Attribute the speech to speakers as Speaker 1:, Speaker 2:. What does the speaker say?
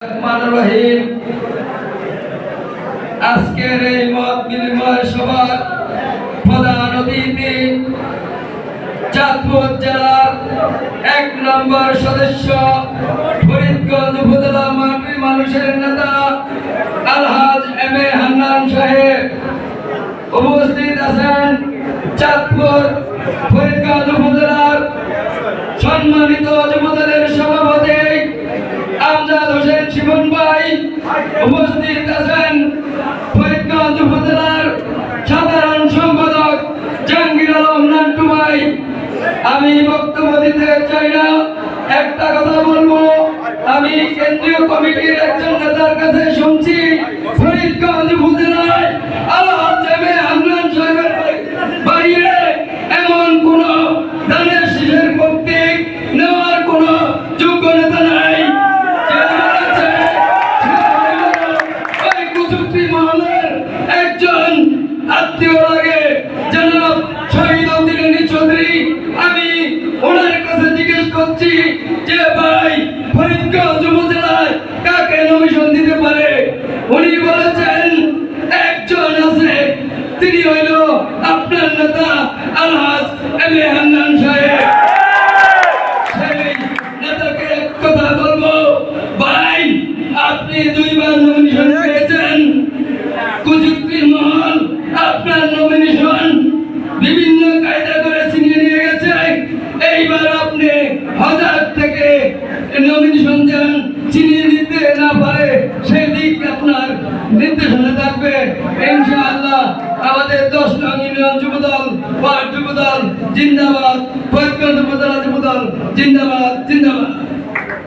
Speaker 1: রহিম। আজকের এই মত বিনিময় সভার প্রধান অতিথি চাঁদপুর জেলার এক নম্বর সদস্য ফরিদগঞ্জ উপজেলা মাটি মানুষের নেতা আলহাজ এম এ হান্নান সাহেব। উপস্থিত আছেন চাঁদপুর ফরিদগঞ্জ উপজেলার সম্মানিত যুবদলের সভাপতি শিবন ভাই উপস্থিত আছেন ফরিদগঞ্জ উপজেলার সাধারণ সম্পাদক জাহাঙ্গীর আলম নান্টু ভাই। আমি বক্তব্য দিতে চাই না, একটা কথা বলব। আমি কেন্দ্রীয় কমিটির একজন নেতার কাছে শুনছি, ফরিদগঞ্জ মহলের একজন আত্মীয় লাগে। জনাব শহীদ উদ্দিন চৌধুরী, আমি ওনার কাছে জিজ্ঞেস করছি যে, ভাই, ফরিদগঞ্জ উপজেলায় কাকে নমিশন দিতে পারে? উনি বলেছেন, একজন আছে, তিনি হইল আপনার নেতা আলহাজ এ হান্নান সাহেব। সেই নেতাকে এক কথা বলব, ভাই, আপনি দুইবার নমিনেশন চিনিয়ে নিতে না পারে, সেই আপনার নির্দেশনা থাকবে। ইনশাআল্লাহ আমাদের দশ নং ইউনিয়ন যুবদল ওয়ার্ড যুবদল, জিন্দাবাদ উপজেলা যুবদল, জিন্দাবাদ জিন্দাবাদ।